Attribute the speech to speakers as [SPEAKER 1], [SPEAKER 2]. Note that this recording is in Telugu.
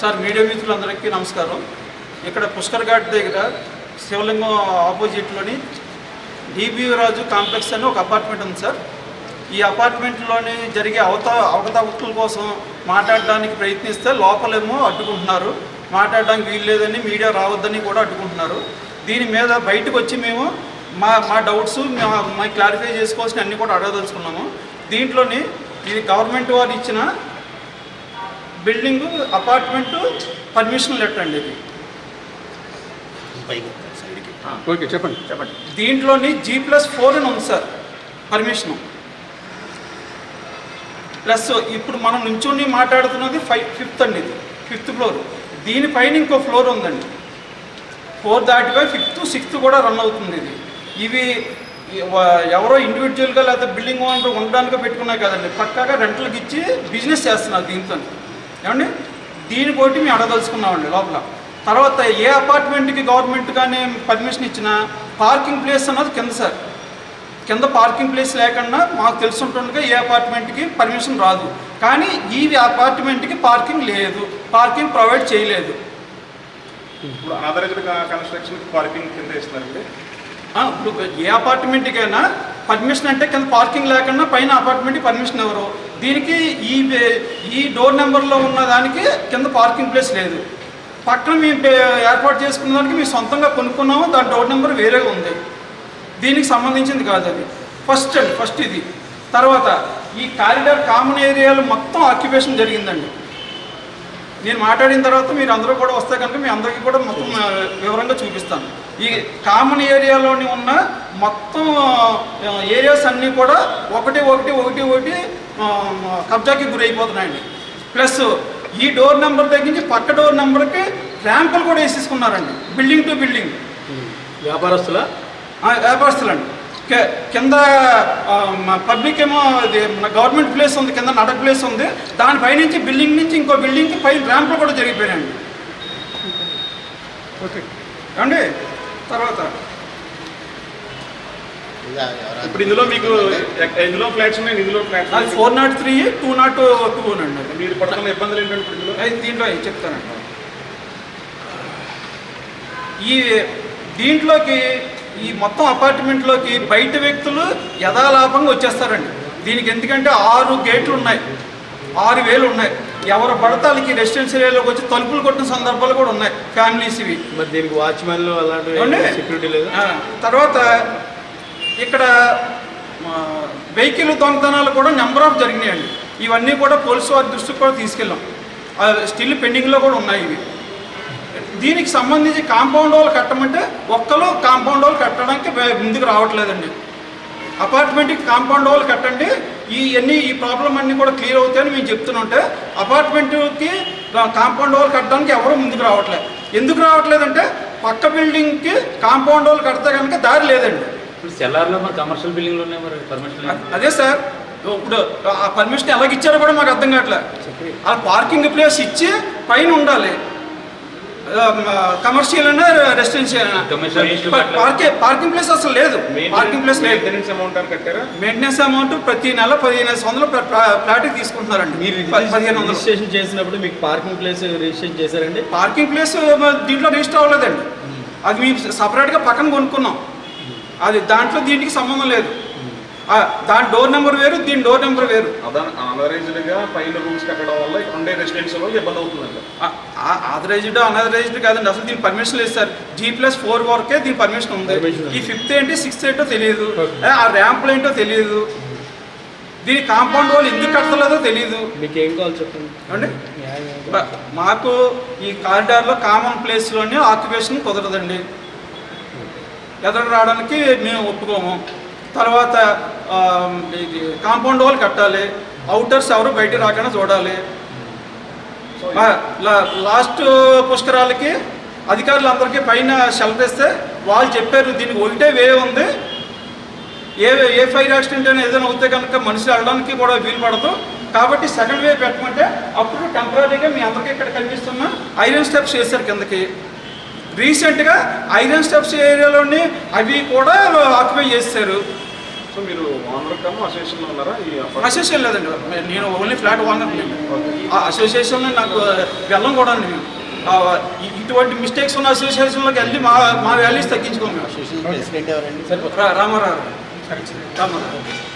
[SPEAKER 1] సార్ మీడియా మిత్రులందరికీ నమస్కారం. ఇక్కడ పుష్కర్ ఘాట్ దగ్గర శివలింగం ఆపోజిట్లోని డిబి రాజు కాంప్లెక్స్ అని ఒక అపార్ట్మెంట్ ఉంది సార్. ఈ అపార్ట్మెంట్లోని జరిగే అవత అవకతవకల కోసం మాట్లాడడానికి ప్రయత్నిస్తే లోపలేమో అడ్డుకుంటున్నారు. మాట్లాడడానికి వీలు లేదని మీడియా రావద్దని కూడా అడ్డుకుంటున్నారు. దీని మీద బయటకు వచ్చి మేము మా మా డౌట్స్ మా మా క్లారిఫై చేసుకోవాల్సిన అన్నీ కూడా అడగదలుచుకున్నాము. దీంట్లోని ఇది గవర్నమెంట్ వారు ఇచ్చిన బిల్డింగ్ అపార్ట్మెంట్ పర్మిషన్ లెటర్ అండి ఇది.
[SPEAKER 2] ఓకే చెప్పండి.
[SPEAKER 1] చెప్పండి. దీంట్లోని జీ ప్లస్ ఫోర్ అని ఉంది సార్ పర్మిషను. ప్లస్ ఇప్పుడు మనం నుంచుని మాట్లాడుతున్నది ఫైవ్ ఫిఫ్త్ అండి ఇది ఫిఫ్త్ ఫ్లోర్. దీనిపైన ఇంకో ఫ్లోర్ ఉందండి. ఫోర్ దాటిపై ఫిఫ్త్ సిక్స్త్ కూడా రన్ అవుతుంది ఇది. ఇవి ఎవ- ఎవరో ఇండివిజువల్గా లేకపోతే బిల్డింగ్ ఓనర్ ఉండడానికి పెట్టుకున్నాయి కదండి. పక్కాగా రెంట్లకు ఇచ్చి బిజినెస్ చేస్తున్నారు దీంతో ఏమండి? దీని పోటీ మేము అడగదలుచుకున్నామండి లోపల. తర్వాత ఏ అపార్ట్మెంట్కి గవర్నమెంట్ కానీ పర్మిషన్ ఇచ్చినా పార్కింగ్ ప్లేస్ అన్నది కింద సార్. కింద పార్కింగ్ ప్లేస్ లేకుండా మాకు తెలుసుంటుండగా ఏ అపార్ట్మెంట్కి పర్మిషన్ రాదు. కానీ ఈ అపార్ట్మెంట్కి పార్కింగ్ లేదు. పార్కింగ్ ప్రొవైడ్ చేయలేదు.
[SPEAKER 3] ఇప్పుడు అనాథరైజ్డ్ కన్స్ట్రక్షన్ పార్కింగ్ కింద ఇస్తున్నారండి.
[SPEAKER 1] ఇప్పుడు ఏ అపార్ట్మెంట్కైనా పర్మిషన్ అంటే కింద పార్కింగ్ లేకుండా పైన అపార్ట్మెంట్కి పర్మిషన్ ఎవరు? దీనికి ఈ ఈ డోర్ నెంబర్లో ఉన్న దానికి కింద పార్కింగ్ ప్లేస్ లేదు. పక్కన మేము పే- ఏర్పాటు చేసుకున్న దానికి మేము సొంతంగా కొనుక్కున్నాము దాని డోర్ నెంబర్ వేరేగా ఉంది. దీనికి సంబంధించింది కాదు అది. ఫస్ట్ అండి ఫస్ట్ ఇది. తర్వాత ఈ కారిడార్ కామన్ ఏరియాలో మొత్తం ఆక్యుపేషన్ జరిగిందండి. నేను మాట్లాడిన తర్వాత మీరు అందరూ కూడా వస్తే కనుక మీ అందరికీ కూడా మొత్తం వివరంగా చూపిస్తాను. ఈ కామన్ ఏరియాలోని ఉన్న మొత్తం ఏరియాస్ అన్నీ కూడా ఒకటి ఒకటి ఒకటి ఒకటి కబ్జాకి గురైపోతున్నాయండి. ప్లస్ ఈ డోర్ నెంబర్ దగ్గర నుంచి పక్క డోర్ నెంబర్కి ర్యాంపులు కూడా వేసేసుకున్నారండి. బిల్డింగ్ టు బిల్డింగ్
[SPEAKER 2] వ్యాపారస్తుల?
[SPEAKER 1] వ్యాపారస్తులండి. కింద పబ్లిక్ ఏమో ఇది మన గవర్నమెంట్ ప్లేస్ ఉంది కింద నడక ప్లేస్ ఉంది. దానిపై నుంచి బిల్డింగ్ నుంచి ఇంకో బిల్డింగ్కి పైన ర్యాంపులు కూడా జరిగిపోయాయండి
[SPEAKER 2] ఓకే.
[SPEAKER 1] ఏమండి? తర్వాత.
[SPEAKER 3] ఇప్పుడు ఇందులో మీకు ఇందులో ఫ్లాట్స్ ఉన్నాయి ఇందులో ఫ్లాట్స్
[SPEAKER 1] అది four naught three two naught two అండి.
[SPEAKER 3] మీరు పడుతున్న ఇబ్బందులు ఏంటంటే ఇప్పుడు ఇందులో?
[SPEAKER 1] దీంట్లో అవి చెప్తానండి. ఈ దీంట్లోకి ఈ మొత్తం అపార్ట్మెంట్లోకి బయట వ్యక్తులు యథాలాపంగా వచ్చేస్తారండి. దీనికి ఎందుకంటే ఆరు గేట్లు ఉన్నాయి. ఆరు వేలు ఉన్నాయి. ఎవరు పడతాలకి రెసిడెన్షియల్ ఏరియాలోకి వచ్చి తలుపులు కొట్టిన సందర్భాలు కూడా ఉన్నాయి. ఫ్యామిలీస్ ఇవి.
[SPEAKER 2] మరి దీనికి వాచ్మెన్లు
[SPEAKER 1] ఏమండి?
[SPEAKER 2] సెక్యూరిటీ లేదు?
[SPEAKER 1] తర్వాత ఇక్కడ వెహికల్ దొంగతనాలు కూడా నెంబర్ ఆఫ్ జరిగినాయండి. ఇవన్నీ కూడా పోలీసు వారి దృష్టికి కూడా తీసుకెళ్ళాం. స్టిల్ పెండింగ్లో కూడా ఉన్నాయి ఇవి. దీనికి సంబంధించి కాంపౌండ్ వాళ్ళు కట్టమంటే ఒక్కరు కాంపౌండ్ వాళ్ళు కట్టడానికి ముందుకు రావట్లేదండి. అపార్ట్మెంట్కి కాంపౌండ్ వాళ్ళు కట్టండి. ఈ అన్ని ఈ ప్రాబ్లం అన్నీ కూడా క్లియర్ అవుతాయని మేము చెప్తుంటే అపార్ట్మెంట్కి కాంపౌండ్ వాళ్ళు కట్టడానికి ఎవరు ముందుకు రావట్లేదు. ఎందుకు రావట్లేదంటే పక్క బిల్డింగ్కి కాంపౌండ్ వాళ్ళు కడితే కనుక దారి లేదండి.
[SPEAKER 4] సెల్లార్లో మరి కమర్షియల్ బిల్డింగ్లు ఉన్నాయి మరి పర్మిషన్.
[SPEAKER 1] అదే సార్ ఇప్పుడు ఆ పర్మిషన్ ఎలాగ ఇచ్చారో కూడా మాకు అర్థం కావట్లేదు ఆ పార్కింగ్ ప్లేస్ ఇచ్చి పైన ఉండాలి. కమర్షియల్ అయినా రెసిడెన్షియల్
[SPEAKER 4] పట్ల-
[SPEAKER 1] పార్కింగ్ పార్కింగ్ ప్లేస్ అసలు లేదు. పార్కింగ్ ప్లేస్ లేదు.
[SPEAKER 3] మెయింటెనెన్స్ అమౌంట్
[SPEAKER 1] ప్రతి నెల పదిహేను వందలు ఫ్లాట్కి తీసుకుంటున్నారండి.
[SPEAKER 2] మీరు
[SPEAKER 1] పదిహేను వందలు.
[SPEAKER 2] రిజిస్ట్రేషన్ చేసినప్పుడు మీకు పార్కింగ్ ప్లేస్ రిజిస్ట్రేషన్ చేశారండి?
[SPEAKER 1] పార్కింగ్ ప్లేస్ దీంట్లో రిజిస్టర్ అవ్వలేదండి. అది మేము సపరేట్గా పక్కన కొనుక్కున్నాం. అది దాంట్లో దీనికి సంబంధం లేదు. దాని డోర్ నెంబర్ వేరు దీని డోర్ నెంబర్ వేరు.
[SPEAKER 3] అనాథరైజ్డ్గా పైన రూమ్స్ కట్టడం వల్ల ఇక్కడ ఉండే రెసిడెన్షియల్ వాళ్ళకి ఇబ్బంది అవుతుందంట
[SPEAKER 1] ఆథరైజ్డ్ అనాథరైజ్డ్ కాదండి. అసలు దీని పర్మిషన్ లేదు సార్. జీ ప్లస్ ఫోర్ వరకే దీని పర్మిషన్ ఉంది. ఈ ఫిఫ్త్ ఏంటి సిక్స్త్ ఏంటో తెలియదు ఆ ర్యాంపులు ఏంటో తెలియదు దీని కాంపౌండ్ వాళ్ళు ఎందుకు కట్టలేదో తెలియదు
[SPEAKER 2] మీకు ఏం కావాలి? చెప్పండి
[SPEAKER 1] మాకు ఈ కారిడార్లో కామన్ ప్లేస్లోనే ఆక్యుపేషన్ కుదరదండి. ఎదురు రావడానికి మేము ఒప్పుకోము. తర్వాత ఇది కాంపౌండ్ వాల్ కట్టాలి అవుటర్స్ ఎవరు బయట రాకుండా చూడాలి. లాస్ట్ పుష్కరాలకి అధికారులందరికీ పైన షెల్టర్ ఇస్తే వాళ్ళు చెప్పారు దీనికి ఒకటే వే ఉంది. ఏ ఏ ఫైర్ యాక్సిడెంట్ అయినా ఏదైనా అవుతే కనుక మనిషి వెళ్ళడానికి కూడా వీలు పడదు. కాబట్టి సెకండ్ వే పెట్టమంటే అప్పుడు టెంపరీగా మీ అందరికీ ఇక్కడ కనిపిస్తున్న ఐరన్ స్టెప్స్ వేశారు కిందకి. రీసెంట్గా ఐరన్ స్టెప్స్ ఏరియాలోని అవి కూడా ఆక్యుపై చేశారు
[SPEAKER 3] సో మీరు ఓనర్ కమ్ అసోసియేషన్ ఉన్నారా? ఈ
[SPEAKER 1] అసెషన్ లేదండి. నేను ఓన్లీ ఫ్లాట్ ఓనర్ ఆ అసోసియేషన్లో నాకు వెళ్ళం కూడా అండి ఇటువంటి మిస్టేక్స్ ఉన్న అసోసియేషన్లోకి వెళ్ళి మా మా వాల్యూస్ తగ్గించుకోం మేము
[SPEAKER 5] అసోసియేషన్ ప్రెసిడెంట్ ఎవరండి
[SPEAKER 1] రా- రామారావు. రామారావు.